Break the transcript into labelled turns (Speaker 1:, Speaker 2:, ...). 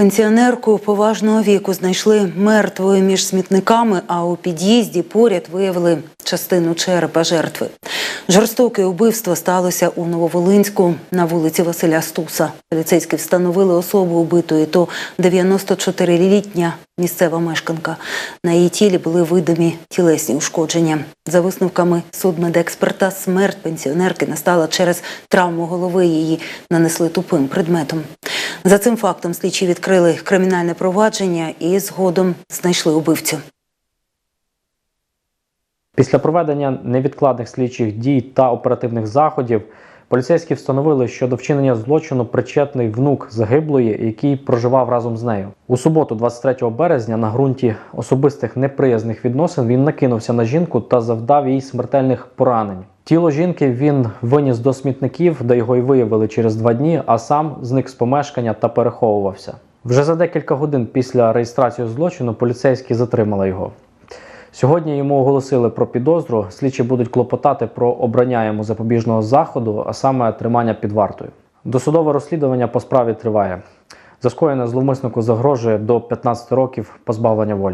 Speaker 1: Пенсіонерку поважного віку знайшли мертвою між смітниками, а у під'їзді поряд виявили частину черепа жертви. Жорстоке убивство сталося у Нововолинську на вулиці Василя Стуса. Поліцейські встановили особу убитої, то 94-літня місцева мешканка. На її тілі були видимі тілесні ушкодження. За висновками судмедексперта, смерть пенсіонерки настала через травму голови. Її нанесли тупим предметом. За цим фактом слідчі відкрили кримінальне провадження і згодом знайшли убивцю.
Speaker 2: Після проведення невідкладних слідчих дій та оперативних заходів поліцейські встановили, що до вчинення злочину причетний внук загиблої, який проживав разом з нею. У суботу, 23 березня, на ґрунті особистих неприязних відносин він накинувся на жінку та завдав їй смертельних поранень. Тіло жінки він виніс до смітників, де його й виявили через два дні, а сам зник з помешкання та переховувався. Вже за декілька годин після реєстрації злочину поліцейські затримали його. Сьогодні йому оголосили про підозру. Слідчі будуть клопотати про обрання йому запобіжного заходу, а саме тримання під вартою. Досудове розслідування по справі триває. За скоєне зловмиснику загрожує до 15 років позбавлення волі.